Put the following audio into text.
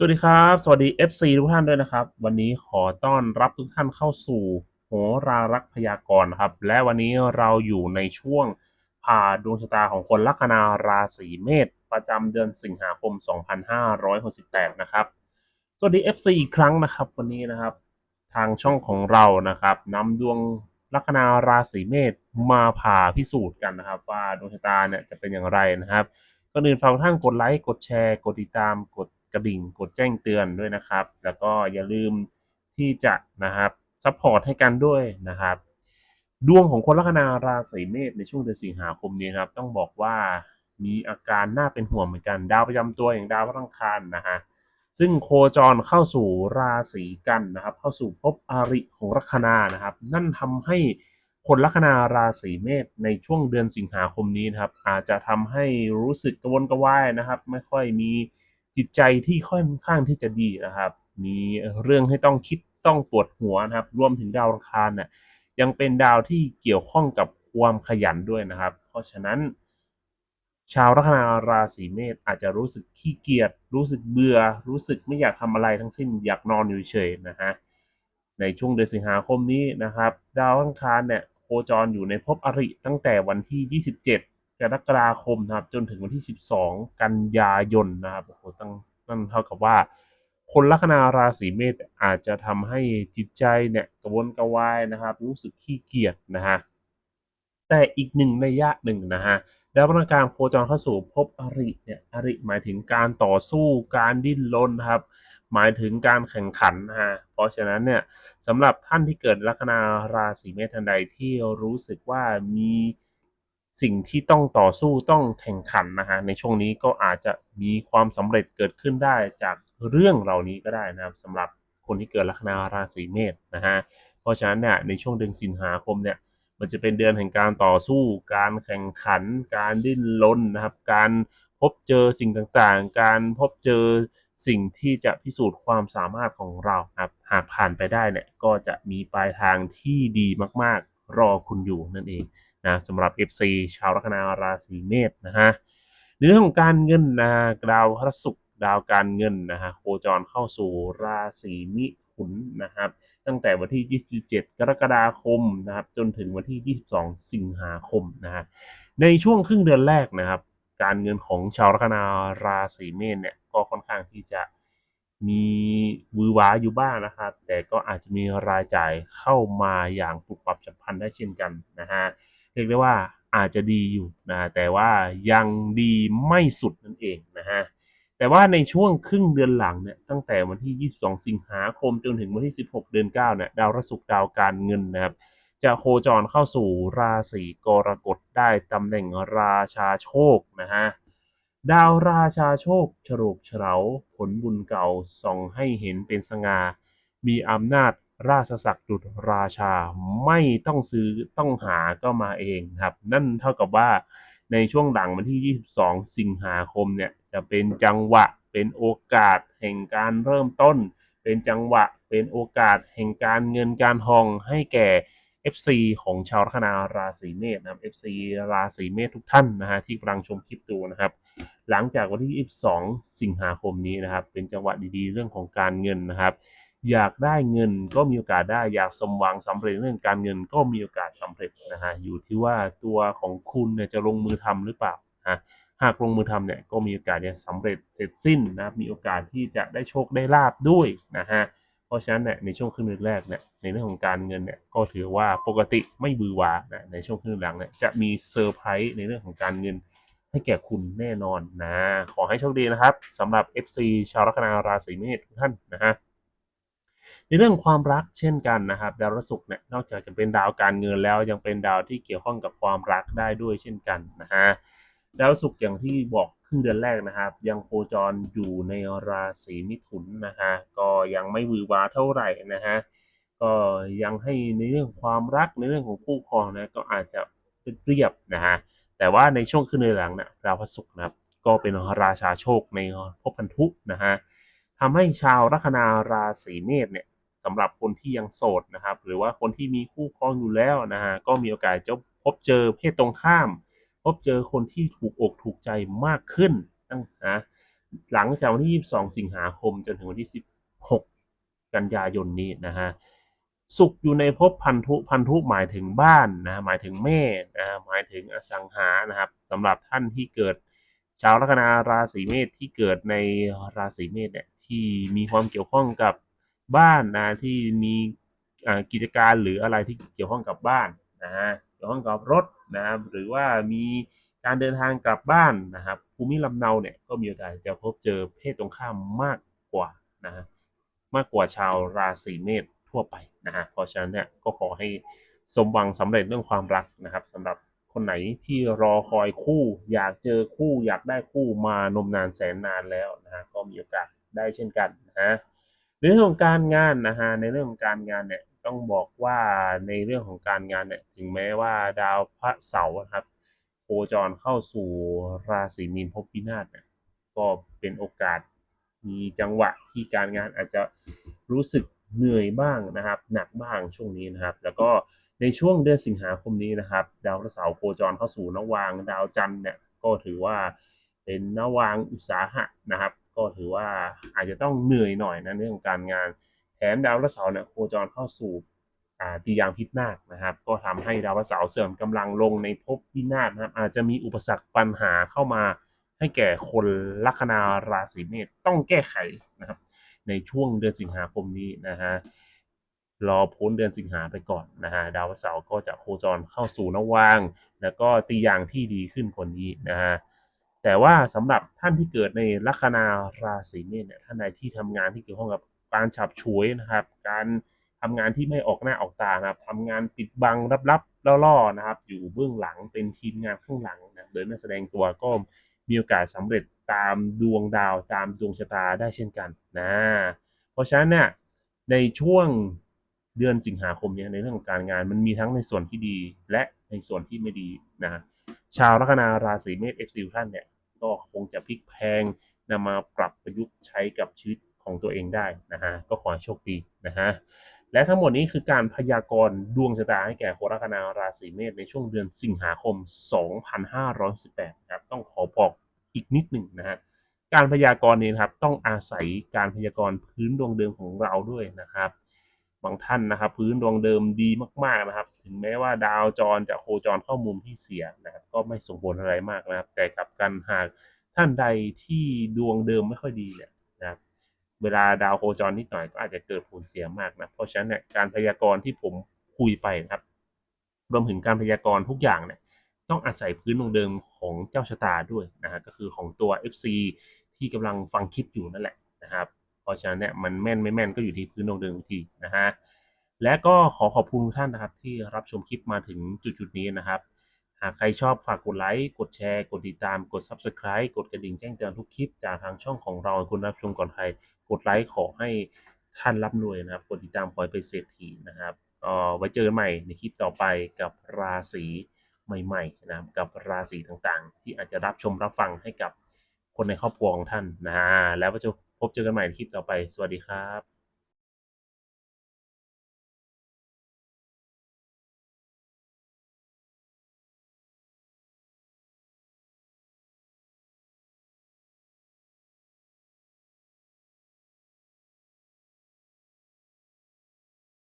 สวัสดีครับ สวัสดี FC ทุกท่านด้วยนะครับ วันนี้ขอต้อนรับทุกท่านเข้าสู่โหรารักษ์พยากรณ์ครับ และวันนี้เราอยู่ในช่วงผ่าดวงชะตาของคนลัคนาราศีเมษประจำเดือนสิงหาคม 2568 นะครับ สวัสดี FC อีกครั้งนะครับ วันนี้นะครับ ทางช่องของเรานะครับนำดวงลัคนาราศีเมษมาผ่าพิสูจน์กันนะครับ ว่าดวงชะตาเนี่ยจะเป็นอย่างไรนะครับก่อนอื่นฝากท่านกดไลค์กดแชร์ กดติดตามกด กระดิ่งกดแจ้งเตือนด้วยนะครับ แล้วก็อย่าลืมที่จะนะครับซัพพอร์ตให้กันด้วยนะครับ ดวงของคนลัคนาราศีเมษในช่วงเดือนสิงหาคมนี้นะครับ ต้องบอกว่ามีอาการน่าเป็นห่วงเหมือนกันดาวประจำตัวอย่างดาวพฤหัสคารนะฮะซึ่งโคจรเข้าสู่ราศีกันนะครับ เข้าสู่ภพอาริของลัคนานะครับ นั่นทำให้คนลัคนาราศีเมษในช่วงเดือนสิงหาคมนี้นะครับ อาจจะทำให้รู้สึกกระวนกระวายนะครับ ไม่ค่อยมี จิตใจที่ค่อนข้างที่จะดีนะครับ มีเรื่องให้ต้องคิดต้องปวดหัวนะครับ รวมถึงดาวอังคารเนี่ยยังเป็นดาวที่เกี่ยวข้องกับความขยันด้วยนะครับ เพราะฉะนั้น ชาวลัคนาราศีเมษอาจจะรู้สึกขี้เกียจรู้สึกเบื่อ รู้สึกไม่อยากทำอะไรทั้งสิ้นอยากนอนอยู่เฉยนะฮะในช่วงเดือนสิงหาคมนี้นะครับ ดาวอังคารเนี่ยโคจรอยู่ในภพอริตั้งแต่วันที่ 27 กรกฎาคมนะครับ จนถึงวันที่ 12 กันยายนนะครับโอ้โหตั้งนั่นเท่ากับว่า คนลัคนาราศีเมษอาจจะทำให้จิตใจเนี่ยกระวนกระวายนะครับ รู้สึกขี้เกียจนะฮะแต่อีกหนึ่งในยะหนึ่งนะฮะดาวพฤหัสการโคจรเข้าสู่ภพอริเนี่ยอริหมายถึงการต่อสู้การดิ้นรนครับ หมายถึงการแข่งขันนะฮะเพราะฉะนั้นเนี่ยสำหรับท่านที่เกิดลัคนาราศีเมษทันใดที่รู้สึกว่ามี สิ่งที่ต้องต่อสู้ต้องแข่งขันนะฮะในช่วงนี้ก็อาจจะมีความสำเร็จเกิดขึ้นได้จากเรื่องเหล่านี้ก็ได้นะครับสำหรับคนที่เกิดลัคนาราศีเมษนะฮะเพราะฉะนั้นเนี่ยในช่วงเดือนสิงหาคมเนี่ยมันจะเป็นเดือนแห่งการต่อสู้ การแข่งขัน การดิ้นรนนะครับ การพบเจอสิ่งต่างๆ การพบเจอสิ่งที่จะพิสูจน์ความสามารถของเราครับ หากผ่านไปได้เนี่ยก็จะมีปลายทางที่ดีมากๆ รอคุณอยู่นั่นเอง นะสำหรับ FC ชาวลัคนาราศีเมษนะฮะในเรื่องของการเงินนะดาวพระศุกร์ดาวการเงินนะฮะโคจรเข้าสู่ราศีมิถุนนะครับตั้งแต่วันที่ 27 กรกฎาคมนะครับจนถึงวันที่ 22 สิงหาคมนะฮะในช่วงครึ่งเดือนแรกนะครับ การเงินของชาวลัคนาราศีเมษเนี่ยก็ค่อนข้างที่จะมีวือหวาอยู่บ้างนะครับ แต่ก็อาจจะมีรายจ่ายเข้ามาอย่างปรับปับฉับพลันได้เช่นกันนะฮะ รียกได้ว่าอาจจะดีอยู่นะแต่ว่ายังดีไม่สุดนั่นเองนะฮะแต่ว่าในช่วงครึ่งเดือนหลังเนี่ยตั้งแต่วันที่ 22 สิงหาคมจนถึงวันที่ 16 เดือน 9เนี่ยดาวพฤหัสดาวการเงินนะครับจะโคจรเข้าสู่ราศีกรกฎได้ตำแหน่งราชาโชคนะฮะดาวราชาโชคฉลกเฉลาผลบุญเก่าส่องให้เห็นเป็นสง่ามีอำนาจ ราชศักดิ์ดุราชาไม่ต้องซื้อต้องหาก็มาเองครับ นั่นเท่ากับว่าในช่วงหลังวันที่ 22 สิงหาคมเนี่ยจะเป็นจังหวะเป็นโอกาสแห่งการเริ่มต้น เป็นจังหวะเป็นโอกาสแห่งการเงินการทองให้แก่ FC ของชาวลัคนาราศีเมษนะครับ FC ราศีเมษทุกท่านนะฮะที่กำลังชมคลิปดูนะครับ หลังจากวันที่ 22 สิงหาคมนี้นะครับ เป็นจังหวะดีๆ เรื่องของการเงินนะครับ อยากได้เงินก็มีโอกาสได้อยากสมหวังสำเร็จเรื่องการเงินก็มีโอกาสสำเร็จนะฮะอยู่ที่ว่าตัวของคุณเนี่ยจะลงมือทำหรือเปล่านะหากลงมือทำเนี่ยก็มีโอกาสเนี่ยสำเร็จเสร็จสิ้นนะมีโอกาสที่จะได้โชคได้ลาบด้วยนะฮะเพราะฉะนั้นเนี่ยในช่วงครึ่งเดือนแรกเนี่ยในเรื่องของการเงินเนี่ยก็ถือว่าปกติไม่บือหวานะในช่วงครึ่งหลังเนี่ยจะมีเซอร์ไพรส์ในเรื่องของการเงินให้แก่คุณแน่นอนนะขอให้โชคดีนะครับสำหรับ FC ชาวลัคนาราศีเมษทุกท่านนะฮะ ในเรื่องความรักเช่นกันนะครับ ดาวพฤหัสศุกร์เนี่ยนอกจากจะเป็นดาวการเงินแล้วยังเป็นดาวที่เกี่ยวข้องกับความรักได้ด้วยเช่นกันนะฮะดาวศุกร์อย่างที่บอกครึ่งเดือนแรกนะครับ ยังโคจรอยู่ในราศีมิถุนนะฮะก็ยังไม่วือวาเท่าไหร่นะฮะก็ยังให้ในเรื่องความรักในเรื่องของคู่ครองนะก็อาจจะเรียบนะฮะแต่ว่าในช่วงครึ่งเดือนหลังเนี่ยดาวพฤหัสศุกร์นะครับก็เป็นราชาโชคในภพพันธุนะฮะทำให้ชาวลัคนาราศีเมษเนี่ย สำหรับคนที่ยังโสดนะครับ หรือว่าคนที่มีคู่ครองอยู่แล้วนะฮะก็มีโอกาสจะพบเจอเพศตรงข้าม พบเจอคนที่ถูกอกถูกใจมากขึ้นนะหลังจากวันที่ 22 สิงหาคมจนถึงวันที่ 16 กันยายนนี้นะฮะสุขอยู่ในภพพันธุพันธุหมายถึงบ้านนะหมายถึงแม่นะหมายถึงอสังหานะครับสำหรับท่านที่เกิดชาวลัคนาราศีเมษที่เกิดในราศีเมษเนี่ยที่มีความเกี่ยวข้องกับ บ้านนะที่มีกิจการหรืออะไรที่เกี่ยวข้องกับบ้านนะฮะเกี่ยวข้องกับรถนะครับหรือว่ามีการเดินทางกลับบ้านนะครับภูมิลำเนาเนี่ยก็มีโอกาสจะพบเจอเพศตรงข้ามมากกว่านะฮะมากกว่าชาวราศีเมษทั่วไปนะฮะเพราะฉะนั้นเนี่ยก็ขอให้สมหวังสำเร็จเรื่องความรักนะครับสำหรับคนไหนที่รอคอยคู่ อยากเจอคู่อยากได้คู่มานมนานแสนนานแล้วนะฮะก็มีโอกาสได้เช่นกันนะฮะ ในเรื่องของการงานนะฮะในเรื่องของการงานเนี่ยต้องบอกว่าในเรื่องของการงานเนี่ยถึงแม้ว่าดาวพระเสาร์นะครับโคจรเข้าสู่ราศีมีนภพพินาศเนี่ยก็เป็นโอกาสมีจังหวะที่การงานอาจจะรู้สึกเหนื่อยบ้างนะครับ หนักบ้างช่วงนี้นะครับ แล้วก็ในช่วงเดือนสิงหาคมนี้นะครับ ดาวพระเสาร์โคจรเข้าสู่นวาง ดาวจันทร์เนี่ยก็ถือว่าเป็นนวางอุตสาหะนะครับ ก็ถือว่าอาจจะต้องเหนื่อยหน่อยนะเรื่องของการงาน แถมดาวพฤหัสเนี่ยโคจรเข้าสู่ตียางพิษนาศนะครับ ก็ทำให้ดาวพฤหัสเสริมกำลังลงในภพพินาศนะครับ อาจจะมีอุปสรรคปัญหาเข้ามาให้แก่คนลัคนาราศีเมษต้องแก้ไขนะครับ ในช่วงเดือนสิงหาคมนี้นะฮะรอพ้นเดือนสิงหาไปก่อนนะฮะดาวเสาร์ก็จะโคจรเข้าสู่นวาง แล้วก็ตียางที่ดีขึ้นกว่านี้นะฮะ แต่ว่าสำหรับท่านที่เกิดในลัคนาราศีเมษเนี่ยท่านใดที่ทำงานที่เกี่ยวข้องกับการฉับฉวยนะครับ การทำงานที่ไม่ออกหน้าออกตานะครับทำงานปิดบังลับๆล่อๆนะครับ อยู่เบื้องหลังเป็นทีมงานข้างหลังนะโดยไม่แสดงตัวก็มีโอกาสสำเร็จตามดวงดาวตามดวงชะตาได้เช่นกันนะเพราะฉะนั้นเนี่ยในช่วงเดือนสิงหาคมเนี่ยในเรื่องของการงานมันมีทั้งในส่วนที่ดีและในส่วนที่ไม่ดีนะชาวลัคนาราศีเมษ FC ทุกท่านเนี่ย ก็คงจะพลิกแพงนำมาปรับประยุกต์ใช้กับชีวิตของตัวเองได้นะฮะก็ขอให้โชคดีนะฮะและทั้งหมดนี้คือการพยากรณ์ดวงชะตาให้แก่คนลัคนาราศีเมษในช่วงเดือนสิงหาคม 2518ครับต้องขอบอกอีกนิดหนึ่งนะฮะการพยากรณ์นี้นครับต้องอาศัยการพยากรณ์พื้นดวงเดิมของเราด้วยนะครับ บางท่านนะครับ พื้นดวงเดิมดีมากๆนะครับ ถึงแม้ว่าดาวจรจะโคจรเข้ามุมที่เสียนะครับ ก็ไม่ส่งผลอะไรมากนะครับ แต่กลับกันหากท่านใดที่ดวงเดิมไม่ค่อยดีเนี่ยนะครับเวลาดาวโคจรนิดหน่อยก็อาจจะเกิดผลเสียมากนะเพราะฉะนั้นเนี่ยการพยากรณ์ที่ผมคุยไปนะครับ รวมถึงการพยากรณ์ทุกอย่างเนี่ยต้องอาศัยพื้นดวงเดิมของเจ้าชะตาด้วยนะฮะก็คือของตัว FC ที่กำลังฟังคลิปอยู่นั่นแหละนะครับ ราะฉะนั้นเนี่ยมันแม่นไม่แม่นก็อยู่ที่พื้นดวงเดิมทีนะฮะและก็ขอขอบคุณทุกท่านนะครับ ที่รับชมคลิปมาถึงจุดๆนี้นะครับ หากใครชอบฝากกดไลค์กดแชร์กดติดตามกด Subscribe กดกระดิ่งแจ้งเตือนทุกคลิปจากทางช่องของเราคุณรับชมก่อนใครกดไลค์ขอให้ท่านรับรวยนะครับ กดติดตามขอให้เป็นเศรษฐีนะครับก็ไว้เจอกันใหม่ในคลิปต่อไปกับราศีใหม่ๆนะครับกับราศีต่างๆ ที่อาจจะรับชมรับฟังให้กับคนในครอบครัวของท่านนะแล้วก็จะ พบเจอกันใหม่ในคลิปต่อไป สวัสดีครับ